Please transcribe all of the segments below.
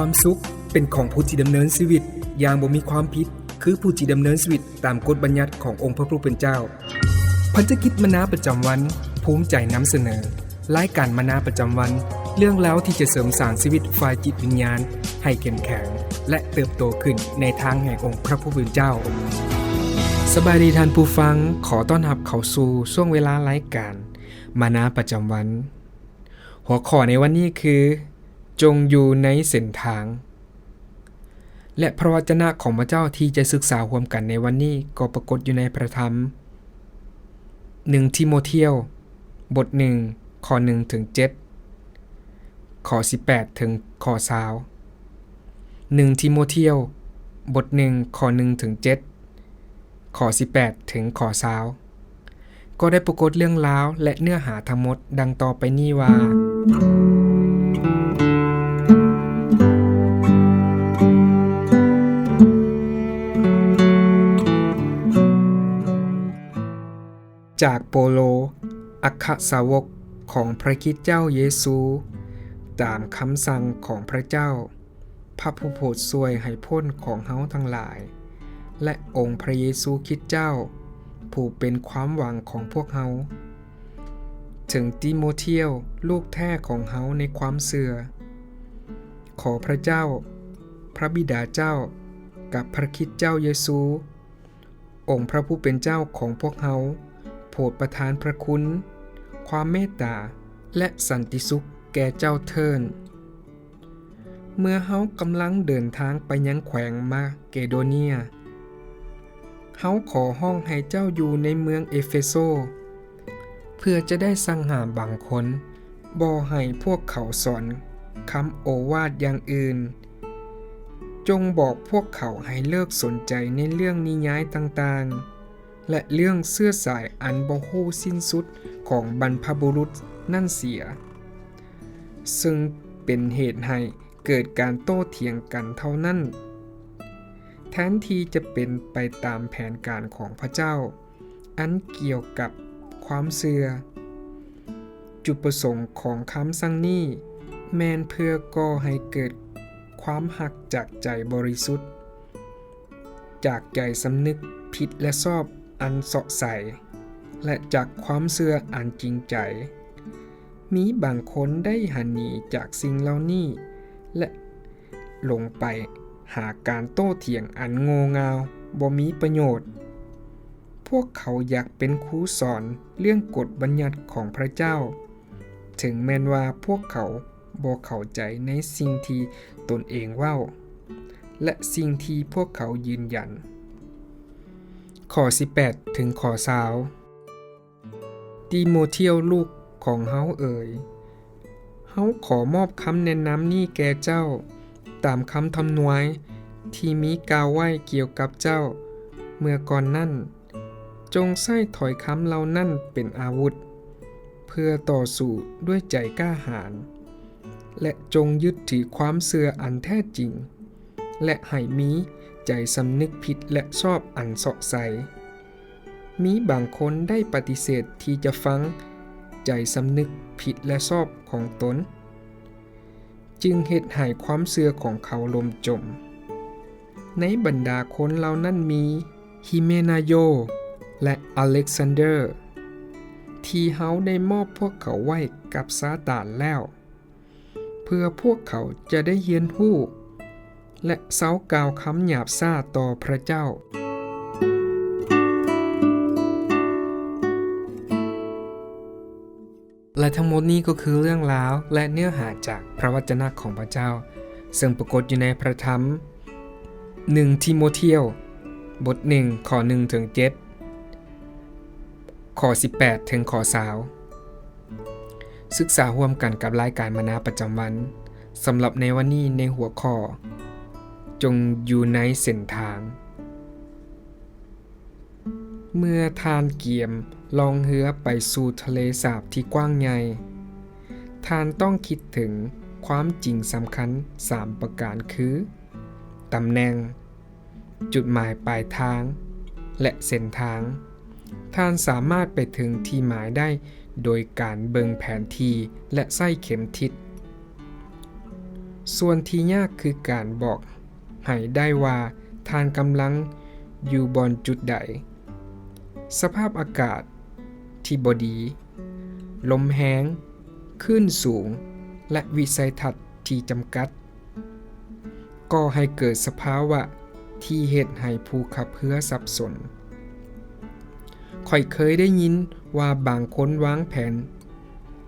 ความสุข เป็นของผู้ที่ดำเนินชีวิต อย่างบ่มีความผิด คือผู้ที่ดำเนินชีวิตตามกฎบัญญัติขององค์พระผู้เป็นเจ้า พันธกิจมนาประจำวัน ภูมิใจนำเสนอรายการมนาประจำวัน เรื่องราวที่จะเสริมสร้างชีวิตฝ่ายจิตวิญญาณ ให้เข้มแข็งและเติบโตขึ้นในทางแห่งองค์พระผู้เป็นเจ้าสบายดีท่านผู้ฟังขอต้อนรับเข้าสู่ช่วงเวลารายการ มานาประจำวัน หัวข้อในวันนี้คือ จงอยู่ในเส้นทาง และพระวจนะของพระเจ้าที่จะศึกษาร่วมกันในวันนี้ก็ปรากฏอยู่ในพระธรรม1ทิโมเทียว บท1ข้อ1ถึง7ข้อ18ถึงข้อ20 1ทิโมเทียว บท1ข้อ1ถึง7ข้อ18ถึงข้อ20ก็ได้ปรากฏเรื่องราวและเนื้อหาทั้งหมดดังต่อไปนี้ว่า จากโปโล อัคสาวกของพระคิดเจ้าเยซู ตามคำสั่งของพระเจ้า พระผู้โปรดช่วยให้พ้นของเฮาทั้งหลาย และองค์พระเยซูคิดเจ้า ผู้เป็นความหวังของพวกเฮาถึงติโมเทียวลูกแท้ของเฮาในความเสื่อขอพระเจ้า พระบิดาเจ้ากับพระคิดเจ้าเยซู องค์พระผู้เป็นเจ้าของพวกเฮา โปรดประทานพระคุณ ความเมตตา และสันติสุขแก่เจ้าเทินเมื่อเฮากำลังเดินทางไปยังแขวงมาเกโดเนีย เฮาขอห้องให้เจ้าอยู่ในเมืองเอเฟโซ เพื่อจะได้สังหาบางคนบ่ให้พวกเขาสอนคำโอวาทอย่างอื่น จงบอกพวกเขาให้เลิกสนใจในเรื่องนิยายต่างๆ และเรื่องเสื้อสายอันบ่ฮู้สิ้นสุดของบรรพบุรุษนั่นเสีย ซึ่งเป็นเหตุให้เกิดการโต้เถียงกันเท่านั้น แทนที่จะเป็นไปตามแผนการของพระเจ้า อันเกี่ยวกับความเสื่อ จุดประสงค์ของคำสั่งนี้ แมนเพื่อก่อให้เกิดความหักจากใจบริสุทธิ์ จากใจสำนึกผิดและชอบ อันเสาะใส และจากความเสื่ออันจริงใจ มีบางคนได้หันหนีจากสิ่งเหล่านี้ และลงไปหาการโต้เถียงอันโง่เงาบ่มีประโยชน์ พวกเขาอยากเป็นครูสอนเรื่องกฎบัญญัติของพระเจ้า ถึงแม้นว่าพวกเขาบ่เข้าใจในสิ่งที่ตนเองเว้า และสิ่งที่พวกเขายืนยัน ข้อ18 ถึงข้อ20ติโมเทียวลูกของเฮาเอ่ยเฮาขอมอบคำแนะนำนี้แก่เจ้า ตามคำทำนวยที่มีกาวไว้เกี่ยวกับเจ้า เมื่อก่อนนั่น จงใช้ถอยคำเหล่านั้นเป็นอาวุธ เพื่อต่อสู้ด้วยใจกล้าหาญและจงยึดถือความเสื่ออันแท้จริง และให้มี ใจสำนึกผิดและชอบอันเสาะใส มีบางคนได้ปฏิเสธที่จะฟัง ใจสำนึกผิดและชอบของตน จึงเหตุให้ความเสื่อของเขาลมจม ในบรรดาคนเหล่านั้นมีฮิเมนาโยและอเล็กซานเดอร์ ที่เฮาได้มอบพวกเขาไว้กับซาตานแล้ว เพื่อพวกเขาจะได้เฮียนหู้ และเสากาวคำหยาบซ่าต่อพระเจ้า และทั้งหมดนี้ก็คือเรื่องราวและเนื้อหาจากพระวจนะของพระเจ้า ซึ่งปรากฏอยู่ในพระธรรม 1 ทิโมเทียว บท 1 ข้อ1ถึง7ข้อ18 ถึงข้อ20ศึกษาร่วมกันกับรายการมนาประจำวันสำหรับในวันนี้ในหัวข้อ จงอยู่ในเส้นทาง เมื่อทานเกียมลองเหือไปสู่ทะเลสาบที่กว้างใหญ่ทานต้องคิดถึงความจริงสำคัญ 3 ประการคือตำแหน่ง จุดหมายปลายทาง และเส้นทาง ท่านสามารถไปถึงที่หมายได้โดยการเบิงแผนที่และไส้เข็มทิศ ส่วนที่ยากคือการบอก ให้ได้ว่าท่านกำลังอยู่บอนจุดใด สภาพอากาศที่บดี ลมแห้งขึ้นสูง และวิสัยทัศน์ที่จำกัด ก็ให้เกิดสภาวะที่เหตุให้ผู้ขับเรือสับสนข่อยเคยได้ยินว่าบางคนวางแผน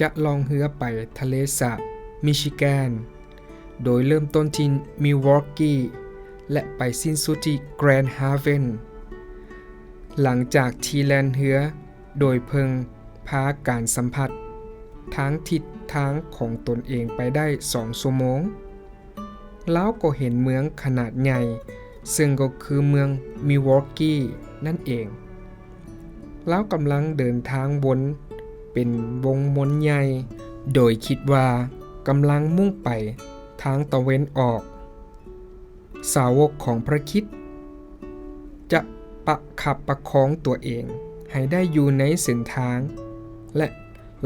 จะลองเรือไปทะเลสาบมิชิแกน โดยเริ่มต้นที่มิลวอกกี้ และไปสิ้นสุดที่แกรนด์ฮาเวนหลังจากทีแลนเรือ โดยเพิงพาการสัมผัสทางทิศทางของตนเองไปได้สองชั่วโมง แล้วก็เห็นเมืองขนาดใหญ่ ซึ่งก็คือเมืองมิวอกกี้นั่นเอง แล้วกำลังเดินทางวนเป็นวงมนใหญ่ โดยคิดว่ากำลังมุ่งไปทางตะเวนออก สาวกของพระคิดจะประขับประคองตัวเอง ให้ได้อยู่ในเส้นทาง และ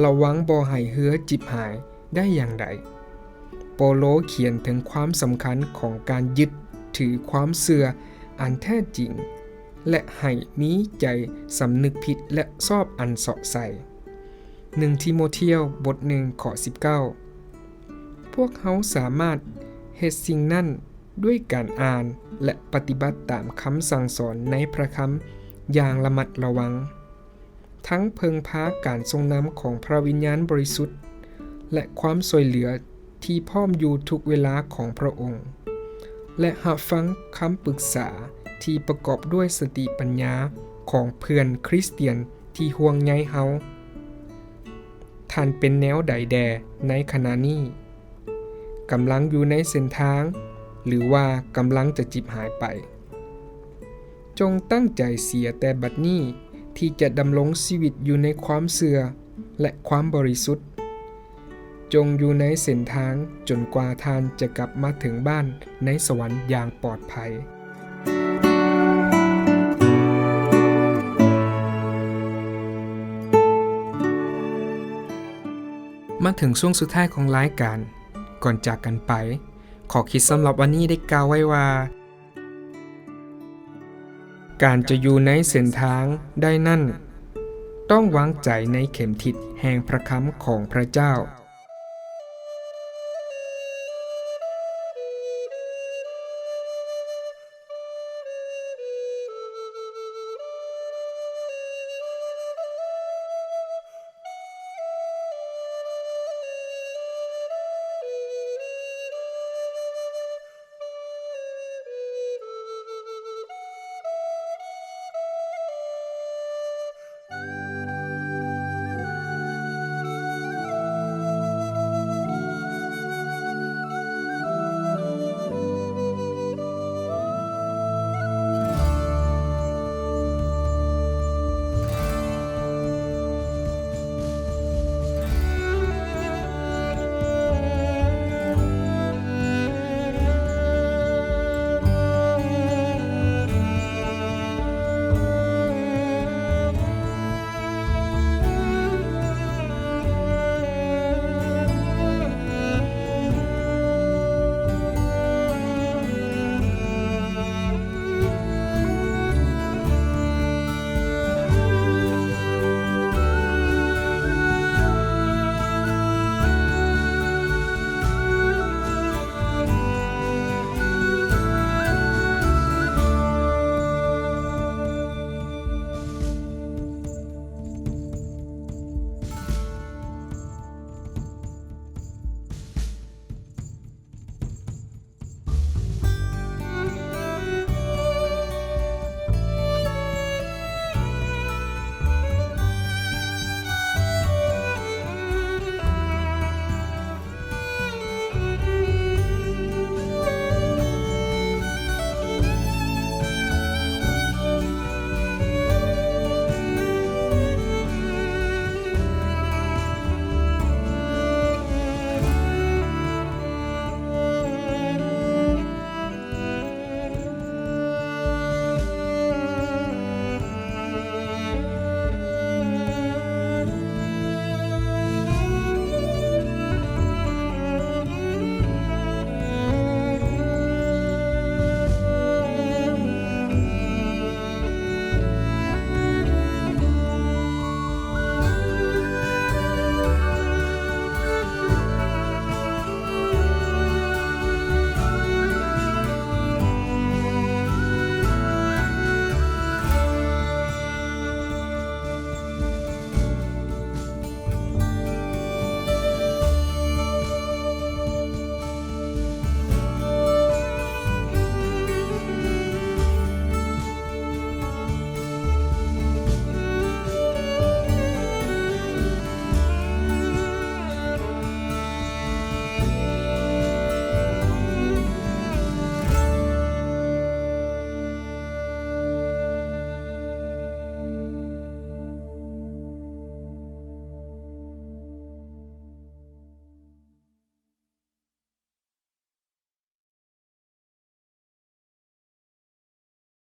ระวังบ่ให้เหือจิบหายได้อย่างใดโปโลเขียนถึงความสำคัญของการยึดถือความเสื่ออันแท้จริง และให้มีใจสำนึกผิดและชอบอันเสาะใส่หนึ่งทิโมเทียวบทหนึ่งข้อ19 พวกเขาสามารถเฮ็ดสิ่งนั้น ด้วยการอ่านและปฏิบัติตามคำสั่งสอนในพระคำอย่างระมัดระวัง ทั้งเพิงพาการทรงนำของพระวิญญาณบริสุทธิ์ และความสวยเหลือที่พร้อมอยู่ทุกเวลาของพระองค์ และหับฟังคำปรึกษาที่ประกอบด้วยสติปัญญาของเพื่อนคริสเตียนที่ห่วงใยเฮาท่านเป็นแนวใดแดในขณะนี้กำลังอยู่ในเส้นทาง หรือว่ากำลังจะจิบหายไป จงตั้งใจเสียแต่บัดนี้ที่จะดำรงชีวิตอยู่ในความเสื่อและความบริสุทธิ์ จงอยู่ในเส้นทางจนกว่าทานจะกลับมาถึงบ้านในสวรรค์อย่างปลอดภัย มาถึงช่วงสุดท้ายของรายการ ก่อนจากกันไป ขอคิดสำหรับวันนี้ได้กล่าวไว้ว่า การจะอยู่ในเส้นทางได้นั่น ต้องวางใจในเข็มทิศแห่งพระคำของพระเจ้า